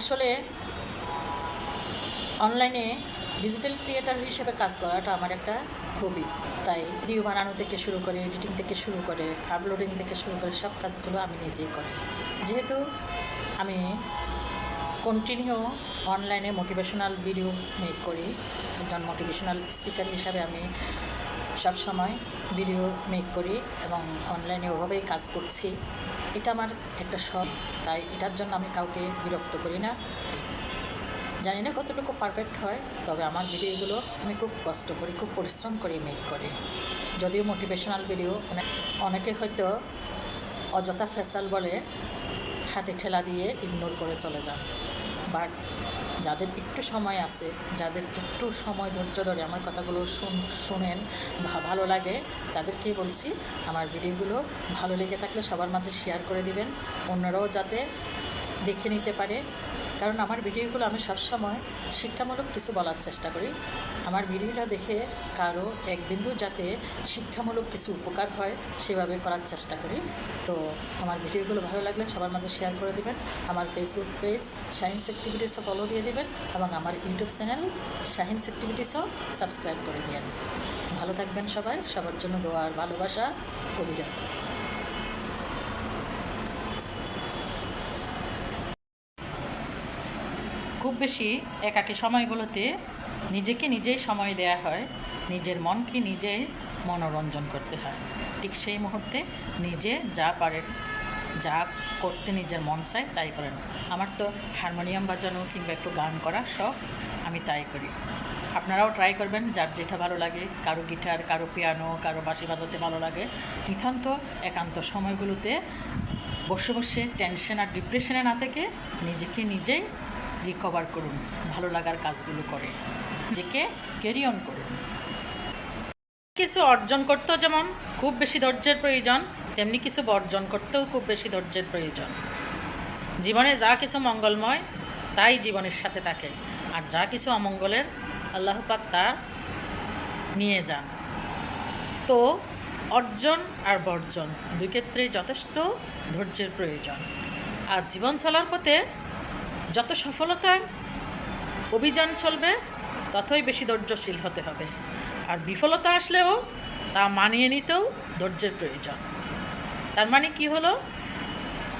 আসলে অনলাইনে digital creator হিসেবে কাজ করাটা আমার একটা হবি তাই ভিডিও বানানো থেকে শুরু করে এডিটিং থেকে শুরু করে আপলোডিং থেকে শুরু করে সব কাজগুলো আমি নিজেই করি। যেহেতু আমি কন্টিনিউ অনলাইনে মোটিভেশনাল ভিডিও মেক করি, একজন মোটিভেশনাল স্পিকার হিসাবে আমি সব সময় ভিডিও মেক করি এবং অনলাইনে ওভাবেই কাজ করছি। এটা আমার একটা শখ, তাই এটার জন্য আমি কাউকে বিরক্ত করি না। জানি না কতটুকু পারফেক্ট হয়, তবে আমার ভিডিওগুলো আমি খুব কষ্ট করি, খুব পরিশ্রম করি মেক করে। যদিও মোটিভেশনাল ভিডিও অনেক হয়তো অযথা ফেসাল বলে হাতে ঠেলা দিয়ে ইগনোর করে চলে যান। বাট যাদের একটু সময় আছে, যাদের একটু সময় ধৈর্য ধরে আমার কথাগুলো শুন, শুনেন ভালো লাগে তাদেরকেই বলছি আমার ভিডিওগুলো ভালো লেগে থাকলে সবার মাঝে শেয়ার করে দিবেন। অন্যরাও যাতে দেখে নিতে পারে। কারণ আমার ভিডিওগুলো আমি সবসময় শিক্ষামূলক কিছু বলার চেষ্টা করি। আমার ভিডিওটা দেখে কারও এক বিন্দু যাতে শিক্ষামূলক কিছু উপকার হয়, সেভাবে করার চেষ্টা করি। তো আমার ভিডিওগুলো ভালো লাগলে সবার মাঝে শেয়ার করে দেবেন। আমার ফেসবুক পেজ সায়েন্স অ্যাক্টিভিটিসও ফলো দিয়ে দেবেন এবং আমার ইউটিউব চ্যানেল সায়েন্স অ্যাক্টিভিটিসও সাবস্ক্রাইব করে দিন ভালো থাকবেন সবাই। সবার জন্য দোয়া আর ভালোবাসা। কবিরা বেশি একাকী সময়গুলোতে নিজেকে নিজেই সময় দেয়া হয়, নিজের মনকে নিজেই মনোরঞ্জন করতে হয়। ঠিক সেই মুহূর্তে নিজে যা পারেন, যা করতে নিজের মন চায় তাই করেন। আমার তো হারমোনিয়াম বাজানো কিংবা একটু গান করা সব আমি তাই করি। আপনারাও ট্রাই করবেন, যার যেটা ভালো লাগে, কারও গিটার কারও পিয়ানো কারও বাঁশি বাজাতে ভালো লাগে। নিতান্ত একান্ত সময়গুলোতে বসে বসে টেনশন আর ডিপ্রেশনে না থেকে নিজেকে নিজেই রিকভার করুন, ভালো লাগার কাজগুলো করে নিজেকে ক্যারি অন করুন। কিছু অর্জন করতেও যেমন খুব বেশি ধৈর্যের প্রয়োজন, তেমনি কিছু বর্জন করতেও খুব বেশি ধৈর্যের প্রয়োজন। জীবনে যা কিছু মঙ্গলময়, তাই জীবনের সাথে থাকে। আর যা কিছু অমঙ্গলের, আল্লাহ পাক তা নিয়ে যান। তো অর্জন আর বর্জন দুই ক্ষেত্রেই যথেষ্ট ধৈর্যের প্রয়োজন। আর জীবন চলার পথে যত সফলতার অভিযান চলবে, ততই বেশি ধৈর্যশীল হতে হবে। আর বিফলতা আসলেও তা মানিয়ে নিতেও ধৈর্যের প্রয়োজন। তার মানে কি হলো?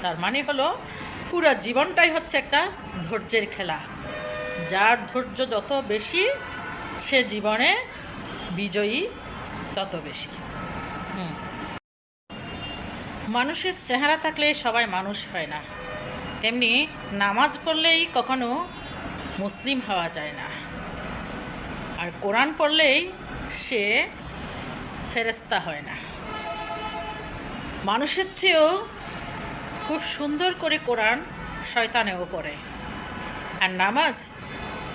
তার মানে হলো পুরো জীবনটাই হচ্ছে একটা ধৈর্যের খেলা। যার ধৈর্য যত বেশি, সে জীবনে বিজয়ী তত বেশি। মানুষের চেহারা থাকলে সবাই মানুষ হয় না। তেমনি নামাজ পড়লেই কখনো মুসলিম হওয়া যায় না। আর কোরআন পড়লেই সে ফেরেস্তা হয় না। মানুষের চেয়েও খুব সুন্দর করে কোরআন শয়তানেও পড়ে। আর নামাজ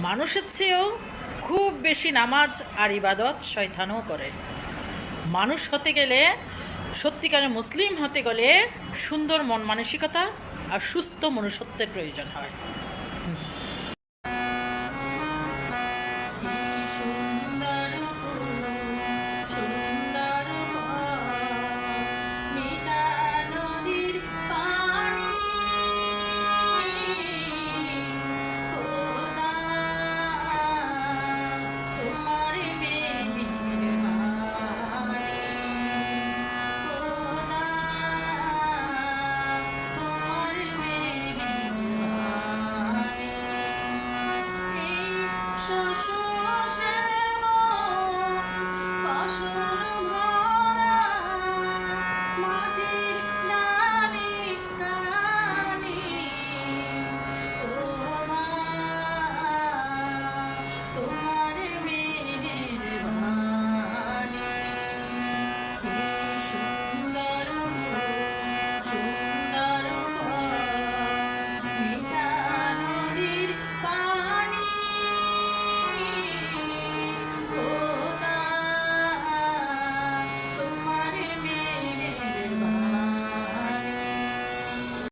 মানুষের চেয়েও খুব বেশি নামাজ আর ইবাদত শয়তানও করে। মানুষ হতে গেলে সত্যিকারের মুসলিম হতে গেলে সুন্দর মন মানসিকতা আর সুস্থ মনুষ্যত্বের প্রয়োজন হয়।